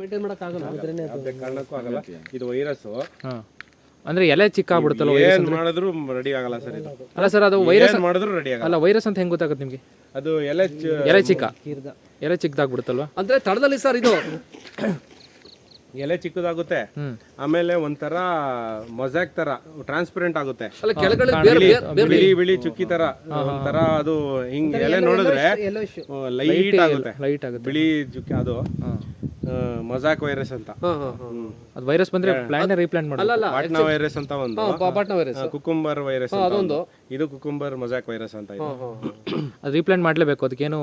Maintain ಮಾಡೋಕ್ಕಾಗಲ್ಲ ಅದ್ರೇನೆ ಯಾವುದೇ ಕಾರಣಕ್ಕೂ ಆಗಲ್ಲ. ಇದು ವೈರಸ್ ಅಂದ್ರೆ ಅಂದರೆ ಎಲೆ ಚಿಕ್ಕ ಆಗ್ಬಿಡುತ್ತಲ್ಲ ಏನ್ ಮಾಡಿದ್ರು ರೆಡಿ ಆಗಲ್ಲ ಸರ್ ಇದು. ಅಲ್ಲ ಸರ್ ಅದು ವೈರಸ್ ಏನ್ ಮಾಡಿದ್ರು ರೆಡಿ ಆಗಲ್ಲ. ಅಲ್ಲ ವೈರಸ್ ಅಂತ ಹೆಂಗೆ ಗೊತ್ತಾಗುತ್ತೆ ನಿಮಗೆ? ಅದು ಎಲೆ ಚ- ಎಲೆ ಚಿಕ್ಕ. ಎಲೆ ಚಿಕ್ಕದಾಗ್ಬಿಡುತ್ತಲ್ವಾ? ಅಂದ್ರೆ ತಡದಲ್ಲಿ ಸರ್ ಇದು. ಎಲೆ ಚಿಕ್ಕದಾಗುತ್ತೆ. ಆಮೇಲೆ ಒಂಥರ ಮೊಸಾಕ್ ತರ ಟ್ರಾನ್ಸ್ಪರೆಂಟ್ ಆಗುತ್ತೆ. ಅಲ್ಲ ಕೆಳಗಡೆ ಬೇರೆ ಬೇರೆ ಬೇರೆ ಬಿಳಿ ಬಿಳಿ ಚುಕ್ಕಿ ತರ ಒಂಥರ ಅದು ಹಿಂಗ್ ಎಲೆ ನೋಡಿದ್ರೆ ಲೈಟ್ ಆಗುತ್ತೆ. ಲೈಟ್ ಆಗುತ್ತೆ. ಬಿಳಿ ಚುಕ್ಕಿ ಅದು. ಮೊಸಾಕ್ ವೈರಸ್ ಅಂತ. ಹಾಂ ಹಾಂ ಹಾಂ. ಅದು ವೈರಸ್ ಬಂದ್ರೆ ಪ್ಲಾನ್ ರೀಪ್ಲಾಂಟ್ ಮಾಡಲ್ಲ ಅಲ್ಲ ಅಲ್ಲ ಪಾಟ್ನಾ ವೈರಸ್ ಅಂತ ಒಂದು. ಪಾಟ್ನಾ ವೈರಸ್ ಕುಕುಂಬರ್ ವೈರಸ್ ಅದೊಂದು. ಇದು ಕುಕುಂಬರ್ ಮಜಾಕ್ ವೈರಸ್ ಅಂತ ಇದು. ಅದು ರೀಪ್ಲಾಂಟ್ ಮಾಡಲೇಬೇಕು ಅದಕ್ಕೇನು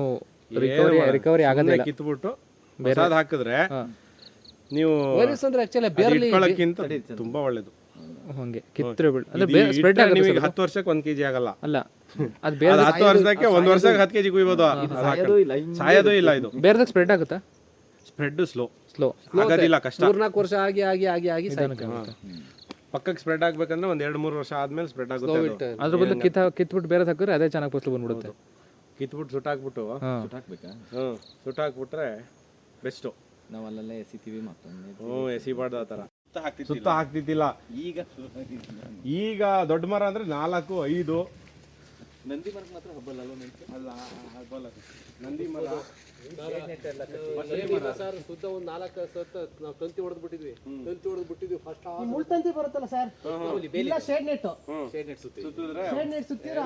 ರಿಕವರಿ ರಿಕವರಿ ಆಗೋದಿಲ್ಲ ಸುಮ್ನೆ ಕಿತ್ಬಿಟ್ಟು ಬೇರೆ ಹಾಕಿದ್ರೆ ನೀವು ವೈರಸ್ ಅಂದ್ರೆ ಆಕ್ಚುಲಿ ಬೇರೆ ಇಟ್ಕೊಳಕ್ಕಿಂತ ತುಂಬಾ ಒಳ್ಳೇದು. ಹಂಗೆ. ಕಿತ್ತರೆ ಬಿಡ್ ಅಂದ್ರೆ ಬೇರೆ ಸ್ಪ್ರೆಡ್ ಆಗುತ್ತೆ ನಿಮಗೆ ಹತ್ತು ವರ್ಷಕ್ಕೆ 1 ಕೆಜಿ ಆಗಲ್ಲ. ಅಲ್ಲ ಅದು ಬೇರೆ ಅದು ಹತ್ತು ವರ್ಷಕ್ಕೆ 1 ವರ್ಷಕ್ಕೆ ಹತ್ತು ಕೆಜಿ ಕುಯ್ಬೋದು. ಸಾಯೋದು ಇಲ್ಲ ಇದು. ಬೇರೆದಕ್ಕೆ ಸ್ಪ್ರೆಡ್ ಆಗುತ್ತಾ? ಸ್ಪ್ರೆಡ್ ಸ್ಲೋ ಸ್ಲೋ ಆಗೋದಿಲ್ಲ ಕಷ್ಟ. ಮೂರ್ನಾಲ್ಕು ವರ್ಷ ಆಗಿ ಆಗಿ ಆಗಿ ಆಗಿ. ಪಕ್ಕಕ್ಕೆ ಸ್ಪ್ರೆಡ್ ಆಗ್ಬೇಕಂದ್ರೆ ಒಂದ್ ಎರಡು ಮೂರು ವರ್ಷ ಆದ್ಮೇಲೆ ಸ್ಪ್ರೆಡ್ ಆಗುತ್ತೆ ಅದು. ಅದ್ರ ಬದಲು ಕಿತ್ತ ಕಿತ್ಬಿಟ್ಟು ಬೇರೆ ಹಾಕಿದ್ರೆ ಅದೇ ಚೆನ್ನಾಗಿ ಫಸಲು ಬಂದ್ಬಿಡುತ್ತೆ. ಕಿತ್ಬಿಟ್ಟು ಸುಟ್ಟಾಕ್ಬಿಟ್ಟು ಹಾಕ್ಬಿಟ್ಟು. ಹ್ಮ್ ಸುಟ್ಟಾಕ್ಬಿಟ್ರೆ ಬೆಸ್ಟ್ ನಾವು ಅಲ್ಲೆಲ್ಲ ಎಸಿತೀವಿ ಮತ್ತೊಮ್ಮೆ. ಹ್ಮ್ ಎಸಿಬಾರ್ದು ಆ ತರ ಸುತ್ತ ಹಾಕ್ತಿದ್ದಿಲ್ಲ. ಈಗ ಈಗ ದೊಡ್ಡ ಮರ ಅಂದ್ರೆ ನಾಲ್ಕು ಐದು. ನಂದಿ ಮರಕ್ಕೆ ಮಾತ್ರ ಹಬ್ಬಲ್ಲ ಅಲ್ವಾ? ಅಲ್ಲ ಹಬ್ಬಲ್ಲ. ನಂದಿ ಮರ ಸರ್ ಸುತ್ತ ಒಂದ್ ನಾಲ್ಕು ಸತ್ತ ನಾವು ತಂತಿ ಹೊಡೆದ್ ಬಿಟ್ಟಿದ್ವಿ ತಂತಿ ಹೊಡೆದ್ ಬಿಟ್ಟಿದ್ವಿ ಫಸ್ಟ್ ಮುಳ್ತಂತಿ ಬರುತ್ತಲ್ಲ ಸರ್ ಇಲ್ಲ ಶೇಡ್ ನೆಟ್ ಸುತ್ತಿದ್ರೆ ಶೇಡ್ ನೆಟ್ ಸುತ್ತಿದ್ರೆ